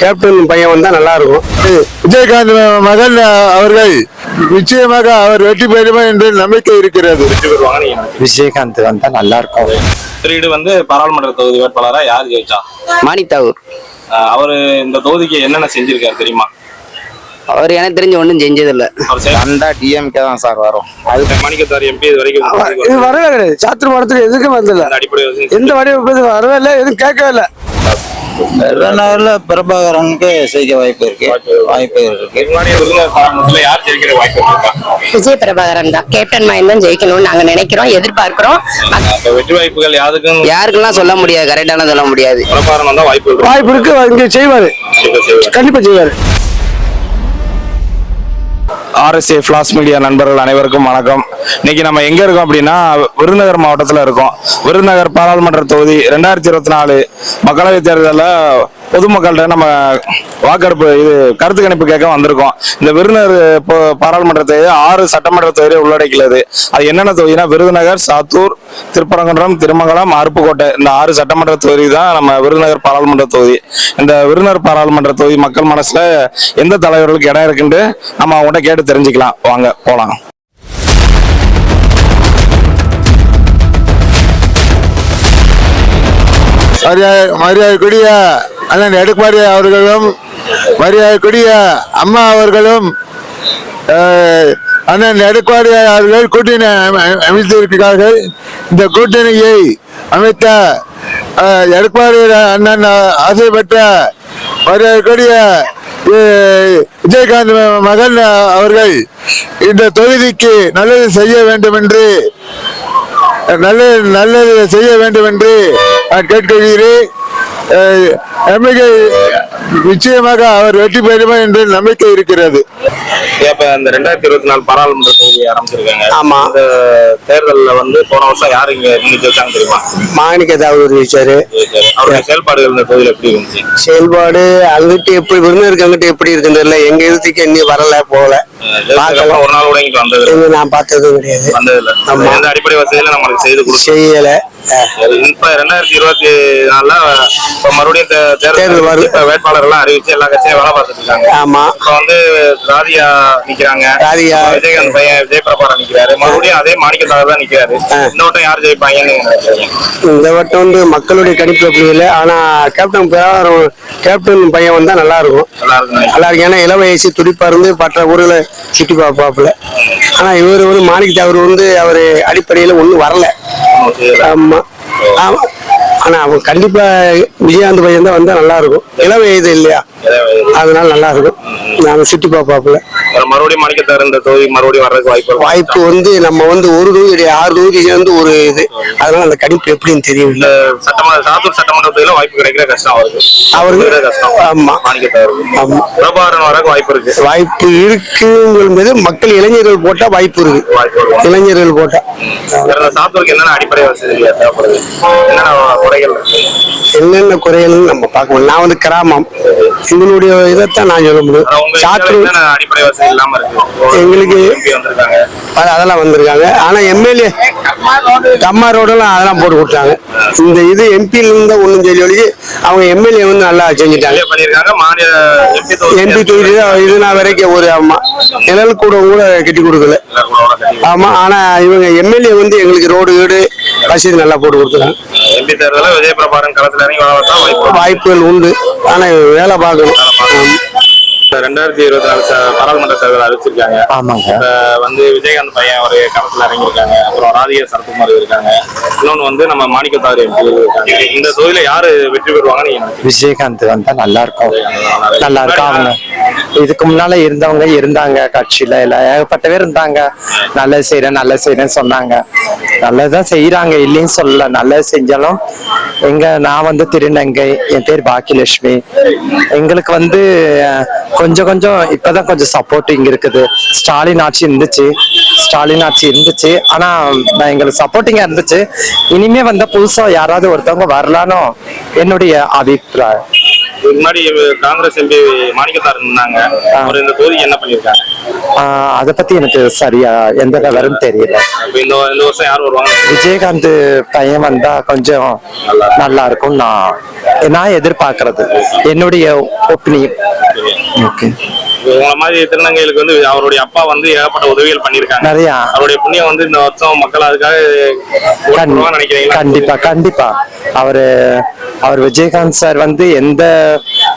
Captain பையன் வந்தா நல்லா இருக்கும் விஜயகாந்த் மகன் அவர்கள் நிச்சயமாக அவர் வெற்றி பெறுவார் என்று நம்பிக்கை இருக்கிறது? விஜயகாந்த் வந்தா நல்லா இருக்கும் திருடு வந்து பாராளுமன்ற தொகுதி வேட்பாளரா யார் ஜெயிச்சா? மாணித்தாவூர் அவரு இந்த தொகுதிக்கு என்னென்ன செஞ்சிருக்காரு தெரியுமா? அவர் எனக்கு தெரிஞ்சு ஒன்றும் செஞ்சதில்ல. வந்தா டிஎம்கே தான் சார் வரும். அது மாணிக்கத்தார் எம்பி இது வரைக்கும் இது வரவே கிடையாது. சாத்திர மடத்துக்கு எதுக்கும் வசதி எந்த வடிவ வரவே இல்லை எதுவும் கேட்கவே இல்லை. விருதுநகர்ல பிரபாகரனுக்கு செய்ய வாய்ப்பு இருக்கு. வாய்ப்பு இருக்கு. விஜய் பிரபாகரன் தான். கேப்டன் மைண்ட் தான் ஜெயிக்கணும்னு நாங்க நினைக்கிறோம் எதிர்பார்க்கிறோம். வெற்றி வாய்ப்புகள் யாருக்கும் யாருக்கெல்லாம் சொல்ல முடியாது கரெக்டான சொல்ல முடியாது. பிரபாரம் வந்தா வாய்ப்பு இருக்கு. வாய்ப்பு இருக்கு இங்க செய்வாரு. கண்டிப்பா செய்வாரு. ஆர்எஸ்ஏ ஃபிளாஸ் மீடியா நண்பர்கள் அனைவருக்கும் வணக்கம். இன்னைக்கு நம்ம எங்க இருக்கோம் அப்படின்னா விருதுநகர் மாவட்டத்தில் இருக்கோம். விருதுநகர் பாராளுமன்ற தொகுதி ரெண்டாயிரத்தி இருபத்தி நாலு மக்களவைத் தேர்தலில் பொதுமக்கள்கிட்ட நம்ம வாக்கெடுப்பு இது கருத்து கணிப்பு கேட்க வந்திருக்கோம். இந்த விருதுநகர் இப்போ பாராளுமன்ற தொகுதி ஆறு சட்டமன்ற தொகுதியை உள்ளடக்கியது. அது என்னென்ன தொகுதினா விருதுநகர் சாத்தூர் திருப்பரங்குன்றம் திருமங்கலம் அருப்புக்கோட்டை. இந்த ஆறு சட்டமன்ற தொகுதி தான் நம்ம விருதுநகர் பாராளுமன்ற தொகுதி. இந்த விருதுநகர் பாராளுமன்ற தொகுதி மக்கள் மனசுல எந்த தலைவர்களுக்கு இடம் இருக்குன்னு நம்ம அவங்ககிட்ட கேட்டு தெரிஞ்சுக்கலாம். வாங்க போகலாம் மரியாதை மரியாதைக்குரிய அண்ணன் எடப்பாடி அவர்களும் மரியாதைக்குரிய அம்மா அவர்களும் அண்ணன் எடப்பாடி அவர்கள் கூட்டணி அமை- அமைத்திருக்கிறார்கள். இந்த கூட்டணியை அமைத்த எடப்பாடி அண்ணன் ஆசைப்பட்ட மரியாதைக்குரிய விஜயகாந்த் மகன் அவர்கள் இந்த தொகுதிக்கு நல்லது செய்ய வேண்டும் என்று நல்லது நல்லது செய்ய வேண்டும் என்று நான் கேட்கிறேன். நம்பிக்கை நிச்சயமாக அவர் வெற்றி பெறுவார் என்று நம்பிக்கை இருக்கிறது. இப்ப இந்த ரெண்டாயிரத்தி இருபத்தி நாலு பாராளுமன்ற தொகுதி ஆரம்பிச்சிருக்காங்க. ஆமா. இந்த தேர்தல்ல வந்து போன வருஷம் யாரு இங்க நின்று வச்சாங்க தெரியுமா? மாணிக்க தாவூர் ஜெயிச்சாரு. அவருடைய செயல்பாடுகள் இந்த தொகுதியில் எப்படி இருந்துச்சு? செயல்பாடு அங்கிட்டு எப்படி விருந்தினருக்கு அங்கிட்டு எப்படி இருக்குன்னு தெரியல. எங்க இதுக்கு இன்னும் வரல போகல. ஒரு நாள் கூட இங்க வந்தது நான் பார்த்ததும் கிடையாது. வந்தது இல்ல. எந்த அடிப்படை வசதியில நம்மளுக்கு செய்து செய்யல. இப்ப ரெண்டாயிரத்தி இருபத்தி நாலுல இப்ப மறுபடியும் தே- தேர்தல் வருது. இப்ப வேட்பாளர் எல்லாம் அறிவிச்சு எல்லா கட்சியும் வேலை பார்த்துட்டு இருக்காங்க. ஆமா. இப்ப வந்து ராதியா நிக்கிறாங்க. ராதிகா. விஜயகாந்த் பையன் விஜய் பிரபாரன் நிக்கிறாரு. மறுபடியும் அதே மாணிக்கத்தாக தான் நிக்கிறாரு. இந்த வட்டம் யார் ஜெயிப்பாங்கன்னு இந்த வட்டம் வந்து மக்களுடைய கணிப்பு இல்லை. ஆனா கேப்டன் பிரபாகரன் கேப்டன் பையன் வந்தா நல்லா இருக்கும். நல்லா இருக்கு நல்லா இருக்கு ஏன்னா இள வயசு துடிப்பா இருந்து மற்ற ஊர்களை சுற்றி பார்ப்பாப்புல. ஆனா இவர் வந்து மாணிக்க தாவூர் வந்து அவரு அடிப்படையில ஒண்ணும் வரல. ஆமா. ஆமா ஆனா அவன் கண்டிப்பா விஜயகாந்த் பையன் தான் வந்தா நல்லா இருக்கும். இள வயது இல்லையா அதனால நல்லா இருக்கும். நாம சுற்றி பார்ப்பாப்புல மறுபடியும் மாணிக்கத்தார் இந்த தொகுதி மறுபடியும் வர்றதுக்கு வாய்ப்பு. வாய்ப்பு வந்து நம்ம வந்து ஒரு தொகுதி ஆறு தொகுதி சேர்ந்து ஒரு இது. அதனால அந்த கணிப்பு எப்படின்னு இந்த தெரியல சட்டமன்ற சாத்தூர் சட்டமன்ற தொகுதியில வாய்ப்பு கிடைக்கிற கஷ்டம் அவருக்கு. அவருக்கு கஷ்டம். ஆமா. மாணிக்கத்தார் ஆமா. பிரபாகரன் வரக்கு வாய்ப்பு இருக்கு. வாய்ப்பு இருக்குங்கிறது மக்கள் இளைஞர்கள் போட்டா வாய்ப்பு இருக்கு. இளைஞர்கள் போட்டா. இந்த சாத்தூருக்கு என்னென்ன அடிப்படை வசதி தேவைப்படுது. என்னென்ன குறைகள் என்னென்ன குறைகள்னு நம்ம பார்க்கணும். நான் வந்து கிராமம். எங்களுடைய இதைத்தான் நான் சொல்ல முடியும். இருக்கு? எங்களுக்கு- அதெல்லாம் வந்திருக்காங்க. ஆனா எம்எல்ஏ கம்மா ரோடெல்லாம் அதெல்லாம் போட்டு கொடுத்தாங்க. இந்த இது எம்பியில இருந்தா ஒண்ணும் சொல்லி அவங்க எம்எல்ஏ வந்து நல்லா செஞ்சுட்டாங்க. எம்பி தொகுதி இது நான் வரைக்கும் ஒரு ஆமா நிழல் கூட கூட கட்டி கொடுக்கல. ஆமா ஆனா இவங்க எம்எல்ஏ வந்து எங்களுக்கு ரோடு வீடு வசதி நல்லா போட்டு கொடுத்துருக்காங்க எம்பி தேர்தல விஜய் பிரபாகரன் களத்துல இறங்கி. வாய்ப்புகள் உண்டு ஆனா வேலை பார்க்கணும் ரெண்டாயிரத்தி இருபத்தி நாலு பாராளுமன்ற தேர்தல் அறிவிச்சிருக்காங்க. ஆமாங்க. வந்து விஜயகாந்த் பையன் ஒரு களத்துல இறங்கியிருக்காங்க. அப்புறம் ராதிகா சரத்குமார் இருக்காங்க இன்னொன்னு வந்து நம்ம மாணிக்கத்தார் எம்பி இருக்காங்க இந்த தொகுதியில யாரு வெற்றி பெறுவாங்கன்னு நீங்க? விஜயகாந்த் வந்தா நல்லா இருக்கும் நல்லா இருக்கும் அவங்க. இதுக்கு முன்னால இருந்தவங்க இருந்தாங்க கட்சியில எல்லாம் ஏகப்பட்ட பேர் இருந்தாங்க. நல்லது செய்யறேன் நல்லது செய்யறேன்னு சொன்னாங்க. நல்லதுதான் செய்யறாங்க இல்லைன்னு சொல்லல. நல்லது செஞ்சாலும் எங்க நான் வந்து திருநங்கை என் பேர் பாக்கியலட்சுமி. எங்களுக்கு வந்து கொஞ்சம் கொஞ்சம் இப்பதான் கொஞ்சம் சப்போர்ட்டிங் இருக்குது. ஸ்டாலின் ஆட்சி இருந்துச்சு. ஸ்டாலின் ஆட்சி இருந்துச்சு. ஆனா நான் எங்களுக்கு சப்போர்ட்டிங்கா இருந்துச்சு. இனிமே வந்து புதுசா யாராவது ஒருத்தவங்க வரலானோ என்னுடைய அபிப்பிராயம். இதுக்கு முன்னாடி காங்கிரஸ் எம்பி மாணிக்கத்தார் இருந்தாங்க. அவர் இந்த தொகுதிக்கு என்ன பண்ணிருக்காங்க ஆஹ் அதை பத்தி எனக்கு சரியா எந்த விவரம் தெரியல. இந்த இந்த வருஷம் யார் வருவாங்க? விஜயகாந்த் பையன் வந்தா கொஞ்சம் நல்லா இருக்கும். நான் நான் எதிர்பார்க்கறது. என்னுடைய ஒப்பீனியன். ஓகே. உங்களை மாதிரி திருநங்கைகளுக்கு வந்து அவருடைய அப்பா வந்து ஏகப்பட்ட உதவிகள் பண்ணிருக்காங்க நிறையா. அவருடைய புண்ணியம் வந்து இந்த வருஷம் மக்கள் அதுக்காக நினைக்கிறீங்களா? கண்டிப்பா கண்டிப்பா. அவரு அவர் விஜயகாந்த் சார் வந்து எந்த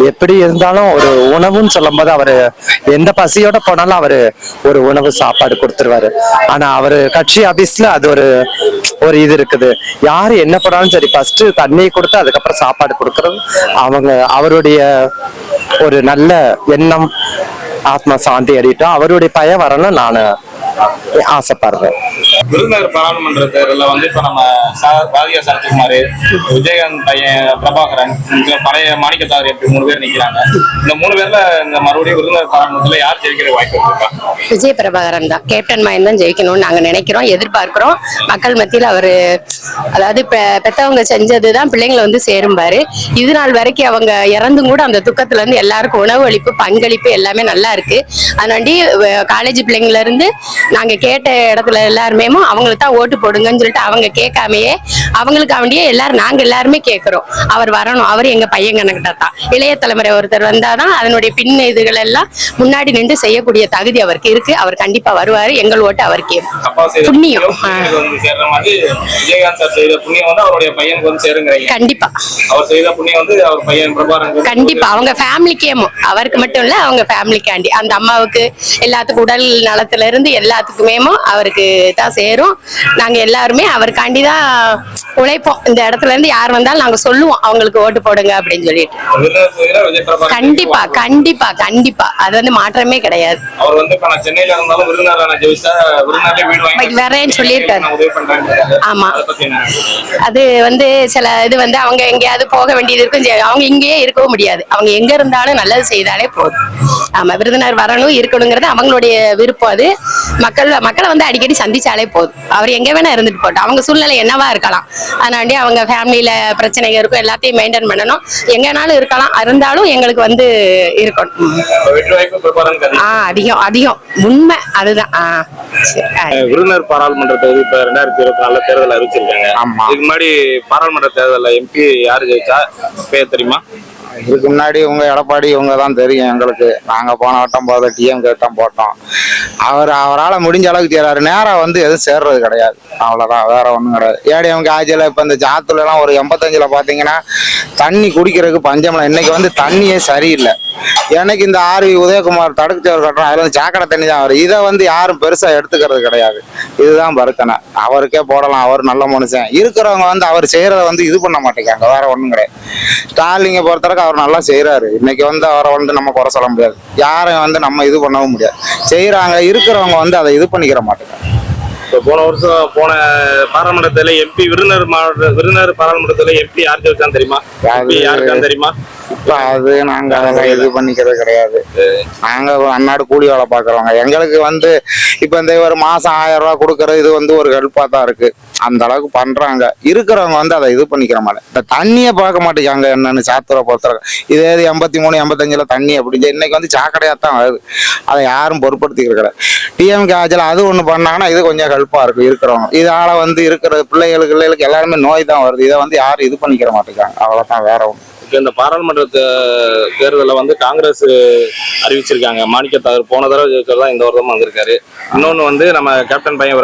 எப்படி இருந்தாலும் ஒரு உணவுன்னு சொல்லும்போது அவரு எந்த பசியோட போனாலும் அவரு ஒரு உணவு சாப்பாடு கொடுத்துருவாரு. ஆனா அவரு கட்சி ஆபீஸ்ல அது ஒரு ஒரு இது இருக்குது. யாரு என்ன பண்ணாலும் சரி ஃபர்ஸ்ட் தண்ணி கொடுத்து அதுக்கப்புறம் சாப்பாடு கொடுக்கறது. அவங்க அவருடைய ஒரு நல்ல எண்ணம் ஆத்மா சாந்தி அடிட்டும். அவருடைய பையன் வரணும் நான் ஆசைப்படுறேன். விருதுநகர் பாராளுமன்ற தேர்தலில் வந்து இப்ப நம்ம பாரதிய சரத்குமார் விஜயகாந்த் பையன் பிரபாகரன் பழைய மாணிக்கத்தார் எப்படி மூணு பேர் நிக்கிறாங்க. இந்த மூணு பேர்ல இந்த மறுபடியும் விருதுநகர் பாராளுமன்றத்துல யார் ஜெயிக்கிற வாய்ப்பு இருக்கா? விஜய் பிரபாகரன் தான். கேப்டன் மகன் தான் ஜெயிக்கணும்னு நாங்க நினைக்கிறோம் எதிர்பார்க்கிறோம். மக்கள் மத்தியில் அவரு அதாவது பெத்தவங்க செஞ்சது தான் பிள்ளைங்களை வந்து சேரும்பாரு. இது நாள் வரைக்கும் அவங்க இறந்தும் கூட அந்த துக்கத்துல இருந்து எல்லாருக்கும் உணவு அளிப்பு பங்களிப்பு எல்லாமே நல்லா இருக்கு. அதனாண்டி காலேஜ் பிள்ளைங்கள இருந்து நாங்க கேட்ட இடத்துல எல்லாருமே அவங்களுக்கு தான் ஓட்டு போடுங்கன்னு சொல்லிட்டு அவங்க கேட்காமயே அவங்களுக்கு அவண்டியே எல்லாரும் நாங்க எல்லாருமே கேட்கிறோம். அவர் வரணும் அவர் எங்க பையன் கணக்கிட்ட தான். இளைய தலைமுறை ஒருத்தர் வந்தாதான் அதனுடைய பின் இதுகள் எல்லாம் முன்னாடி நின்று செய்யக்கூடிய தகுதி அவருக்கு இருக்கு. அவர் கண்டிப்பா வருவாரு. எங்கள் ஓட்டு அவருக்கே. புண்ணியம். சார் செய்த புண்ணியம் வந்து அவருடைய பையனுக்கு வந்து சேருங்கிறீங்க. கண்டிப்பா. அவர் செய்த புண்ணியம் வந்து அவர் பையன் பிரபாகரன் கண்டிப்பா. அவங்க ஃபேமிலிக்கே அவருக்கு மட்டும் இல்ல அவங்க ஃபேமிலிக்காண்டி அந்த அம்மாவுக்கு எல்லாத்துக்கும் உடல் நலத்துல இருந்து எல்லாத்துக்குமே அவருக்கு தான் சேரும். நாங்க எல்லாருமே அவருக்காண்டி தான் உழைப்போம். இந்த இடத்துல இருந்து யார் வந்தாலும் நாங்க சொல்லுவோம் அவங்களுக்கு ஓட்டு போடுங்க அப்படின்னு சொல்லிட்டு. கண்டிப்பா கண்டிப்பா கண்டிப்பா. அது வந்து மாற்றமே கிடையாது. அவர் வந்து சென்னையில இருந்தாலும் விருதுநகர் நான் ஜெயிச்சா விருதுநகர்ல வீடு வாங்கி வரேன்னு சொல்லியிருக்காரு. ஆமா. அதை வந்து சில இது வந்து அவங்க எங்கேயாவது போக வேண்டியது இருக்கும். அவங்க இங்கேயே இருக்கவும் முடியாது. அவங்க எங்க இருந்தாலும் நல்லது செய்தாலே போதும். ஆமா விருதுநகர் வரணும் இருக்கணுங்கிறது அவங்களுடைய விருப்பம் அது. மக்கள் மக்களை வந்து அடிக்கடி சந்திச்சாலே போதும். அவர் எங்க வேணா இருந்துட்டு போட்டோம் அவங்க சூழ்நிலை என்னவா இருக்கலாம். அதனாண்டி அவங்க ஃபேமிலியில பிரச்சனைகள் இருக்கும் எல்லாத்தையும் மெயின்டைன் பண்ணணும். எங்கனாலும் இருக்கலாம். இருந்தாலும் எங்களுக்கு வந்து இருக்கணும். ம். இப்ப வெற்றி வாய்ப்பு பிரபாகரன் கதை. ஆ அதிகம் அதிகம். உண்மை அதுதான். விருதுநகர் பாராளுமன்ற தொகுதி இப்ப ரெண்டாயிரத்தி இருபத்தி நாலுல தேர்தல் அறிவிச்சிருக்காங்க. இதுக்கு முன்னாடி பாராளுமன்ற தேர்தலில் எம்பி யாரு ஜெயிச்சா? பேர் தெரியுமா? இதுக்கு முன்னாடி இவங்க எடப்பாடி இவங்க தான் தெரியும் எங்களுக்கு. நாங்க போன வட்டம் போத டிஎம் கேட்டோம் போட்டோம். அவர் அவரால் முடிஞ்ச அளவுக்கு செய்றாரு. நேரா வந்து எதுவும் சேர்றது கிடையாது. அவ்வளவுதான். வேற ஒண்ணும் கிடையாது. ஏடிஎம்கே ஆட்சியில் இப்ப இந்த ஜாத்துல எல்லாம் ஒரு எண்பத்தஞ்சில் பாத்தீங்கன்னா தண்ணி குடிக்கிறதுக்கு பஞ்சமில்லை. இன்னைக்கு வந்து தண்ணியே சரியில்லை. எனக்கு இந்த ஆர்வி உதயகுமார் தடுக்குச்சவர் கட்டுறோம் அதுல வந்து சாக்கடை தண்ணி தான் வரும். இதை வந்து யாரும் பெருசா எடுத்துக்கிறது கிடையாது. இதுதான் பருத்தனை அவருக்கே போடலாம். அவர் நல்ல மனுஷன். இருக்கிறவங்க வந்து அவர் செய்யறத வந்து இது பண்ண மாட்டேங்காங்க வேற ஒண்ணும் கிடையாது. ஸ்டாலிங்க பொறுத்தவரைக்கும் அவர் நல்லா செய்யறாரு இன்னைக்கு வந்து அவரை வந்து நம்ம குறை சொல்ல முடியாது. யாரையும் வந்து நம்ம இது பண்ணவும் முடியாது. செய்யறாங்க இருக்கிறவங்க வந்து அதை இது பண்ணிக்கிற மாட்டேங்கிறாங்க. இப்ப போன வருஷம் போன பாராளுமன்றத்துல எம்பி விருதுநகர் மாவட்ட விருதுநகர் பாராளுமன்றத்துல எம்பி யார் ஜெயிச்சான்னு தெரியுமா? யாரு? MP யாருக்கான்னு தெரியுமா? இப்ப அது நாங்க அதெல்லாம் இது பண்ணிக்கிறது கிடையாது. நாங்க அன்னாடு கூலி வேலை பாக்குறவங்க எங்களுக்கு வந்து இப்ப இந்த ஒரு மாசம் ஆயிரம் ரூபாய் கொடுக்கறது இது வந்து ஒரு ஹெல்ப்பா தான் இருக்கு. அந்த அளவுக்கு பண்றாங்க. இருக்கிறவங்க வந்து அதை இது பண்ணிக்கிற மாதிரி. இந்த தண்ணியை பார்க்க மாட்டேங்காங்க என்னன்னு சாத்துரை பொறுத்தவரை. இதே இது எண்பத்தி மூணு எண்பத்தஞ்சுல தண்ணி அப்படின்னு இன்னைக்கு வந்து சாக்கடையா தான் வருது. அதை யாரும் பொருட்படுத்திக்கிற கிடையாது. டிஎம்கே ஆட்சியில் அது ஒண்ணு பண்ணாங்கன்னா இது கொஞ்சம் ஹெல்ப்பா இருக்கும் இருக்கிறவங்க. இதால வந்து இருக்கிற பிள்ளைகளுக்கு பிள்ளைகளுக்கு எல்லாருமே நோய் தான் வருது. இதை வந்து யாரும் இது பண்ணிக்கிற மாட்டேங்காங்க அவ்வளவுதான் வேற ஒண்ணு இப்போ இந்த பாராளுமன்ற தேர்தலில் வந்து காங்கிரஸ் அறிவிச்சிருக்காங்க. மாணிக்க மாணிக்கத்தார் போன தடவை ஜெயிச்சவர் இந்த வருஷம் வந்திருக்காரு. இன்னொன்று வந்து நம்ம கேப்டன் பையன்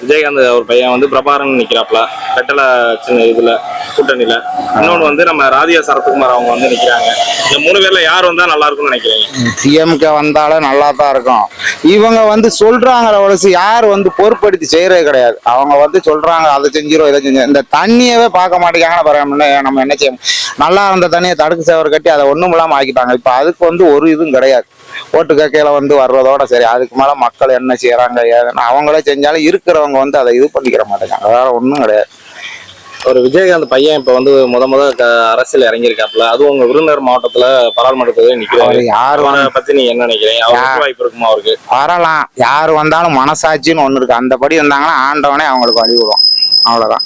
விஜயகாந்த் அவர் பையன் வந்து பிரபாரன் நிற்கிறாப்ல கட்டளை சின்ன இதில் கூட்டணியில. இன்னொன்னு வந்து நம்ம ராதியா சரத்குமார் அவங்க வந்து நிக்கிறாங்க. இந்த மூணு பேரில் யார் வந்தால் நல்லா இருக்கும்னு நினைக்கிறீங்க? டிஎம்கே வந்தாலே நல்லா தான் இருக்கும். இவங்க வந்து சொல்றாங்களே ஒழிச்சு யார் வந்து பொறுப்படுத்தி செய்யறது கிடையாது. அவங்க வந்து சொல்றாங்க அதை செஞ்சிடும் இதை செஞ்சு இந்த தண்ணியவே பார்க்க மாட்டேங்கிறாங்கன்னு பாருங்க நம்ம என்ன செய்யணும் நல்லா இருந்த தண்ணியை தடுக்கு சேவர் கட்டி அதை ஒன்றும் இல்லாமல் ஆக்கிட்டாங்க. இப்போ அதுக்கு வந்து ஒரு இதுவும் கிடையாது. ஓட்டு கேட்கையில வந்து வர்றதோட சரி அதுக்கு மேல மக்கள் என்ன செய்யறாங்க ஏதுன்னு அவங்களே செஞ்சாலும் இருக்கிறவங்க வந்து அதை இது பண்ணிக்கிற மாட்டேங்காங்க வேற ஒண்ணும் கிடையாது. ஒரு விஜயகாந்த் பையன் இப்ப வந்து முத முத அரசியல் இறங்கியிருக்காப்ல அதுவும் உங்க விருதுநகர் மாவட்டத்துல பாராளுமன்றத்துல அவர் நிக்கிறாரு யார் பத்தி நீங்க என்ன நினைக்கிறீங்க? வாய்ப்பு இருக்குமா அவருக்கு? வரலாம். யார் வந்தாலும் மனசாட்சின்னு ஒண்ணு இருக்கு. அந்த படி இருந்தாங்கன்னா ஆண்டவனே அவங்களுக்கு வழி விடும் அவ்வளவுதான்.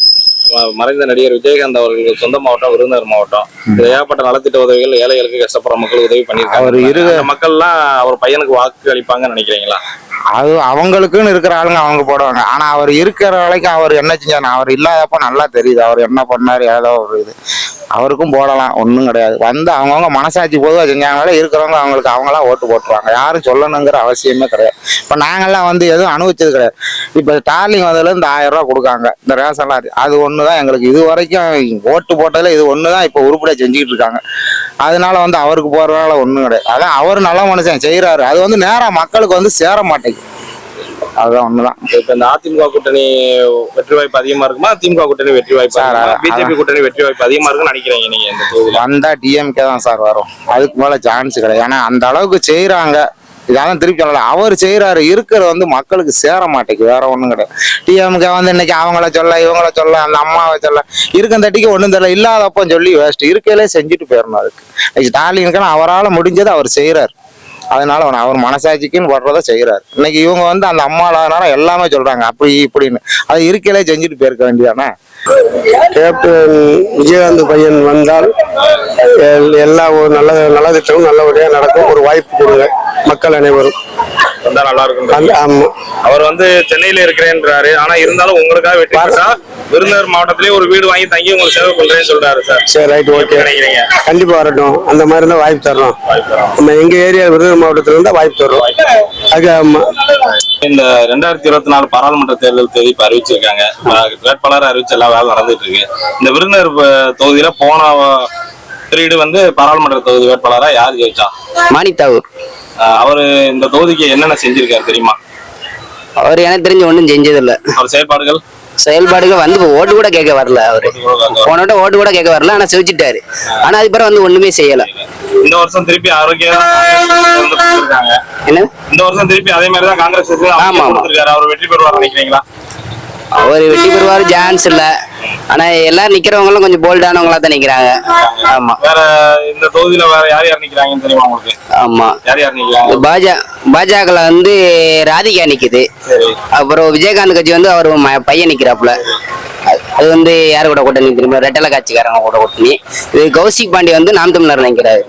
மறைந்த நடிகர் விஜயகாந்த் அவர்களுக்கு சொந்த மாவட்டம் விருதுநகர் மாவட்டம். ஏகப்பட்ட நலத்திட்ட உதவிகள் ஏழைகளுக்கு கஷ்டப்படுற மக்கள் உதவி பண்ணியிருக்காங்க. அவர் இரு- அந்த மக்கள்லாம் அவர் பையனுக்கு வாக்கு அளிப்பாங்கன்னு நினைக்கிறீங்களா? அது அவங்களுக்குன்னு இருக்கிற ஆளுங்க அவங்க போடுவாங்க. ஆனா அவர் இருக்கிற வரைக்கும் அவர் என்ன செஞ்சாரு? அவர் இல்லாதப்ப நல்லா தெரியுது. அவர் என்ன பண்ணாரு? ஏதோ ஒரு இது. அவருக்கும் போடலாம் ஒன்றும் கிடையாது. வந்து அவங்கவுங்க மனசாட்சி பொதுவாக செஞ்சாங்களே இருக்கிறவங்க அவங்களுக்கு அவங்களா ஓட்டு போட்டுருவாங்க. யாரும் சொல்லணுங்கிற அவசியமே கிடையாது. இப்போ நாங்கள்லாம் வந்து எதுவும் அனுபவிச்சது கிடையாது. இப்போ டார்லிங் வந்ததுல இந்த ஆயிரம் ரூபா கொடுக்காங்க. இந்த ரேஷன் அது- அது ஒன்று தான் எங்களுக்கு. இது வரைக்கும் ஓட்டு போட்டதில் இது ஒன்று தான் இப்போ உருப்படியாக செஞ்சுக்கிட்டு இருக்காங்க. அதனால வந்து அவருக்கு போகிறதுனால ஒன்றும் கிடையாது. அதான் அவர் நல்ல மனுஷன் செய்கிறாரு அது வந்து நேராக மக்களுக்கு வந்து சேர மாட்டேங்குது. அதுதான் ஒண்ணுதான் இப்ப இந்த அதிமுக கூட்டணி வெற்றி வாய்ப்பு அதிகமா இருக்குமா? திமுக கூட்டணி வெற்றி வாய்ப்பு. பிஜேபி கூட்டணி வெற்றி வாய்ப்பு அதிகமா இருக்குன்னு நினைக்கிறீங்க நீங்க இந்த தொகுதியில? வந்தா டிஎம்கே தான் சார் வரும். அதுக்கு மேல சான்ஸ் கிடையாது. ஏன்னா அந்த அளவுக்கு செய்யறாங்க இதான் திருப்பி சொல்லல அவர் செய்யறாரு இருக்கிற வந்து மக்களுக்கு சேர மாட்டேங்குது. வேற ஒண்ணும் கிடையாது. டிஎம்கே வந்து இன்னைக்கு அவங்கள சொல்ல இவங்கள சொல்ல அந்த அம்மாவை சொல்ல இருக்க தட்டிக்கு ஒண்ணும் தெரியல. இல்லாதப்போ சொல்லி வேஸ்ட் இருக்கையிலே செஞ்சுட்டு போயிடணும் அதுக்கு. ஸ்டாலினுக்குன்னு அவரால் முடிஞ்சதை அவர் செய்யறாரு அதனால அவர் அவர் மனசாட்சிக்குன்னு வர்றதை செய்கிறார் இன்னைக்கு இவங்க வந்து அந்த அம்மாலாதனால எல்லாமே சொல்றாங்க. அப்படி இப்படின்னு. அது இருக்கையிலே செஞ்சுட்டு போயிருக்க வேண்டியதானே? கேப்டன் விஜயகாந்த் பையன் வந்தால் எல்- எல்லா ஒரு நல்ல நல்லதிட்டமும் நல்லபடியாக நடக்கும். ஒரு வாய்ப்பு கொடுங்க. மக்கள் அனைவரும். வந்தா நல்லா இருக்கும் அவர் வந்து சென்னையில இருக்கிறேன்றாரு. ஆனா இருந்தாலும் உங்களுக்காக வெற்றி விருதுநகர் மாவட்டத்திலேயே ஒரு வீடு வாங்கி தங்கி உங்களுக்கு சேவை பண்றேன்னு சொல்றாரு சார். சரி ரைட் ஓகே நினைக்கிறீங்க? கண்டிப்பா வரட்டும். அந்த மாதிரி இருந்தா வாய்ப்பு தரோம். நம்ம எங்க ஏரியா விருதுநகர் மாவட்டத்துல இருந்தா வாய்ப்பு ஆமா. இந்த ரெண்டாயிரத்தி இருபத்தி நாலு பாராளுமன்ற தேர்தல் தேதி இப்ப அறிவிச்சிருக்காங்க. வேட்பாளர் அறிவிச்சு எல்லா வேலை நடந்துட்டு இருக்கு. இந்த விருதுநகர் தொகுதியில போன பீரியடு வந்து பாராளுமன்ற தொகுதி வேட்பாளரா யார் ஜெயிச்சா? மாணித்தாவூர் அஹ் அவரு இந்த தொகுதிக்கு என்னென்ன செஞ்சிருக்காரு தெரியுமா? அவர் எனக்கு தெரிஞ்சு ஒன்றும் செஞ்சதில்ல. அவர் செயல்பாடுகள்? செயல்பாடுகள் வந்து ஓட்டு கூட கேட்க வரல அவரு. போன வட்டம் ஓட்டு கூட கேட்க வரல ஆனா செவிச்சிட்டாரு. ஆனா அது பிறகு வந்து ஒண்ணுமே செய்யல. இந்த வருஷம் திருப்பி ஆரோக்கியம் என்ன? இந்த வருஷம் திருப்பி அதே மாதிரி தான் காங்கிரஸ் ஆமா, அவர் வெற்றி பெறுவார் நினைக்கிறீங்களா? அவர் வெற்றி பெறுவாரு சான்ஸ் இல்ல. ஆனா எல்லாரும் நிக்கிறவங்களும் கொஞ்சம் போல்டானவங்களா தான் நிக்கிறாங்க. ஆமா. வேற இந்த தொகுதியில வேற யார் யார் நிக்கிறாங்கன்னு தெரியுமா உங்களுக்கு? ஆமா. யார் யார் நிக்கிறாங்க? பாஜக பாஜகல வந்து ராதிகா நிக்குது. அப்புறம் விஜயகாந்த் கட்சி வந்து அவர் பையன் நிக்கிறாப்புல. அது- வந்து யாரு கூட கூட்டணி தெரியுமா? ரெட்டலை கட்சிக்காரங்க கூட கூட்டணி. இது கௌசிக் பாண்டி வந்து நாம் தமிழர் நிக்கிறாரு.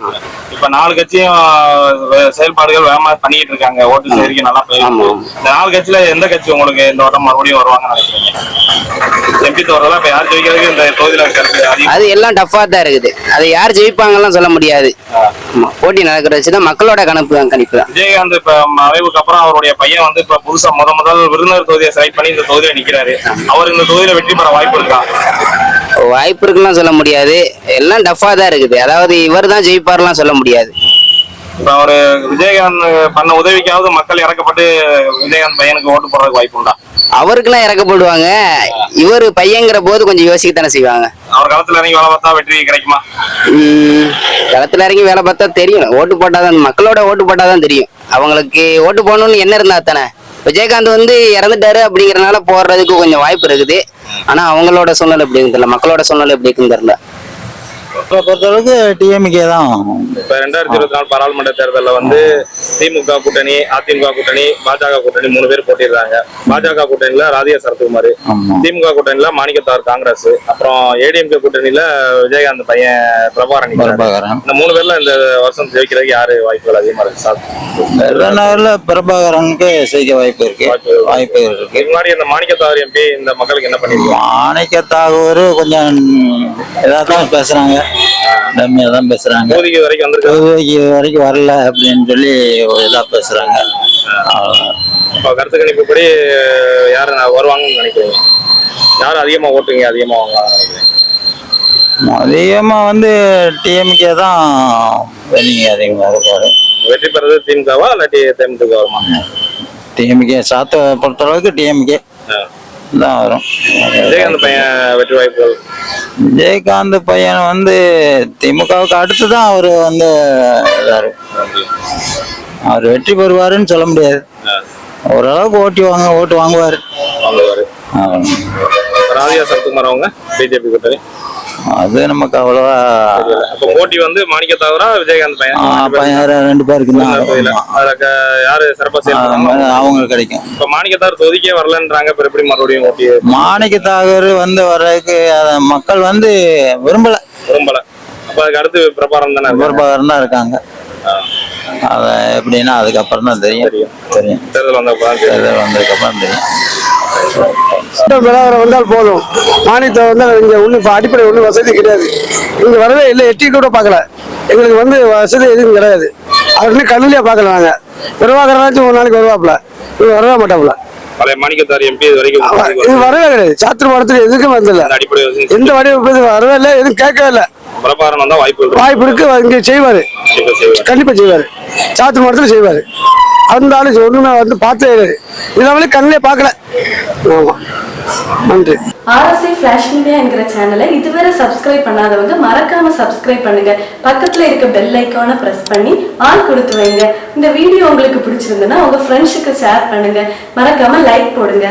இப்ப நாலு கட்சியும் செயல்பாடுகள் வேகமா பண்ணிட்டு இருக்காங்க. ஓட்டு சேரிக்கை நல்லா போயிருக்கு ஆமா. இந்த நாலு கட்சியில எந்த கட்சி உங்களுக்கு இந்த வட்டம் மறுபடியும் வருவாங்கன்னு நினைக்கிறீங்க? எம்பி தோறதா இப்ப யார் ஜெயிக்கிறதுக்கு இந்த தொகுதியில இருக்கிறது அது எல்லாம் டஃபா தான் இருக்குது. அது யார் ஜெயிப்பாங்கலாம் சொல்ல முடியாது. போட்டி நடக்கிற வச்சுதான் மக்களோட கணக்கு தான் கணிப்பு தான். விஜயகாந்த் இப்ப மறைவுக்கு அப்புறம் அவருடைய பையன் வந்து இப்ப புதுசா முத முதல் விருதுநகர் தொகுதியை செலக்ட் பண்ணி இந்த தொகுதியில நிக்கிறாரு. அவர் இந்த தொகுதியில வெற்றி பெற வாய்ப்பு இருக்கா? வாய்ப்பு இருக்குலாம் சொல்ல முடியாது. எல்லாம் டஃபா தான் இருக்குது. அதாவது இவர் தான் ஜெயிப்பார்லாம் சொல்ல முடியாது. இப்ப அவரு விஜயகாந்த் பண்ண உதவிக்காவது மக்கள் இறக்கப்பட்டு விஜயகாந்த் பையனுக்கு ஓட்டு போடுறதுக்கு வாய்ப்பு உண்டா? அவருக்கெல்லாம் இறக்கப்படுவாங்க. இவர் பையங்கிற போது கொஞ்சம் யோசிக்கத்தானே செய்வாங்க. அவர் களத்துல இறங்கி வேலை பார்த்தா வெற்றி கிடைக்குமா? களத்துல இறங்கி வேலை பார்த்தா தெரியும். ஓட்டு போட்டாதான் மக்களோட ஓட்டு போட்டாதான் தெரியும். அவங்களுக்கு ஓட்டு போடணும்னு என்ன இருந்தா தானே. விஜயகாந்த் வந்து இறந்துட்டாரு அப்படிங்கறதுனால போடுறதுக்கு கொஞ்சம் வாய்ப்பு இருக்குது. ஆனா அவங்களோட சூழ்நிலை எப்படி இருக்குன்னு தெரியல. மக்களோட சூழ்நிலை எப்படி இருக்குன்னு தெரியல. பொறுத்தளவுக்கு டிஎம்கே தான். இப்ப ரெண்டாயிரத்தி இருபத்தி நாலு பாராளுமன்ற தேர்தல்ல வந்து திமுக கூட்டணி அதிமுக கூட்டணி பாஜக கூட்டணி மூணு பேர் போட்டிடுறாங்க பாஜக கூட்டணியில ராதிகா சரத்குமார் திமுக கூட்டணியில மாணிக்கத்தார் காங்கிரஸ் அப்புறம் ஏடிஎம்கே கூட்டணியில விஜயகாந்த் பையன் பிரபாகரன் இந்த மூணு பேர்ல இந்த வருஷம் ஜெயிக்கிறதுக்கு யாரு வாய்ப்புகள் அதிகமா இருக்கு சார்? வெள்ளநகர்ல பிரபாகரனுக்கு செய்ய வாய்ப்பு இருக்கு. வாய்ப்பு இருக்கு. முன்னாடி இந்த மாணிக்கத்தார் எம்பி இந்த மக்களுக்கு என்ன பண்ணிருக்காங்க? மாணிக்க தாகூர் கொஞ்சம் தான் பேசுறாங்க. டம்மியா தான் பேசுறாங்க. மோதிக்கு வரைக்கும் வந்திருக்காரு புதுவைக்கு வரைக்கும் வரல அப்படின்னு சொல்லி இதா பேசுறாங்க. இப்ப கருத்து கணிப்புப்படி யாரு வருவாங்கன்னு நினைக்கிறீங்க? யார் அதிகமா ஓட்டுங்க அதிகமா வாங்கலாம்னு நினைக்கிறீங்க? அதிகமா வந்து டிஎம்கே தான் வெளிங்க அதிகமாக இருப்பாரு. வெற்றி பெறது திமுகவா இல்லாட்டி தேமுதிக வருமா? டிஎம்கே சாத்த பொறுத்தளவுக்கு டிஎம்கே. தான் வரும். விஜயகாந்த் பையன் வெற்றி வாய்ப்புகள்? விஜயகாந்த் பையன் வந்து திமுகவுக்கு அடுத்து தான் அவர் வந்து அவர் வெற்றி பெறுவாருன்னு சொல்ல முடியாது. ஓரளவுக்கு ஓட்டி வாங்க ஓட்டு வாங்குவார். ராதிகா சரத்குமார் அவங்க பிஜேபி கூட்டணி. அது நமக்கு அவ்வளவா போட்டி வந்து மாணிக்க தவிர விஜயகாந்த் பையன்? பையன் ரெண்டு பேருக்கு யாரு சிறப்பா செயல்படுறாங்க அவங்களுக்கு கிடைக்கும். இப்ப மாணிக்க தவிர தொகுதிக்கே வரலன்றாங்க இப்ப எப்படி மறுபடியும் ஓட்டி மாணிக்க தாகூர் வந்து வர்றதுக்கு மக்கள் வந்து விரும்பல. விரும்பல. அப்ப அதுக்கு அடுத்து பிரபாரம் தானே இருக்காங்க. விருப்பம் தான் இருக்காங்க. அத எப்படின்னா அதுக்கப்புறம் தான் தெரியும். தெரியும். தேர்தல் வந்தப்ப தான் தெரியும். விளாவரம் வந்தால் போதும். மானியத்தை வந்தால் இங்கே ஒன்றும் இப்போ அடிப்படை ஒன்றும் வசதி கிடையாது. இங்கே வரவே இல்லை எட்டி கூட பார்க்கல. எங்களுக்கு வந்து வசதி எதுவும் கிடையாது. இன்னும் கண்ணிலே பார்க்கல நாங்கள் பிரபாகரனாச்சும் ஒரு நாளைக்கு வருவாப்புல. இவர் வரவே மாட்டாப்புல. பழைய மாணிக்கத்தார் எம்பி இது வரைக்கும் இது வரவே கிடையாது. சாத்திர எதுக்கும் வந்ததில்ல. அடிப்படை எந்த வடிவமைப்பு வரவே இல்லை எதுவும் கேட்கவே இல்லை. பிரபாரம் வந்தா வாய்ப்பு இருக்கு. வாய்ப்பு இருக்கு இங்கே செய்வார். கண்டிப்பாக செய்வார். சாத்திர மடத்தில் செய்வார். அந்த ஆளு ஒன்றுமே வந்து பார்த்தே இல்லை இதனால கண்ணிலே பார்க்கல. ஆமாம் நன்றி. ஆர்எஸ்ஐ ஃபிளாஷ் மீடியா என்கிற சேனலை இதுவரை சப்ஸ்கிரைப் பண்ணாதவங்க மறக்காம சப்ஸ்கிரைப் பண்ணுங்க. பக்கத்துல இருக்க பெல் ஐக்கானை பிரஸ் பண்ணி ஆள் கொடுத்து வைங்க. இந்த வீடியோ உங்களுக்கு பிடிச்சிருந்ததுன்னா உங்க ஃப்ரெண்ட்ஸுக்கு ஷேர் பண்ணுங்க. மறக்காம லைக் போடுங்க.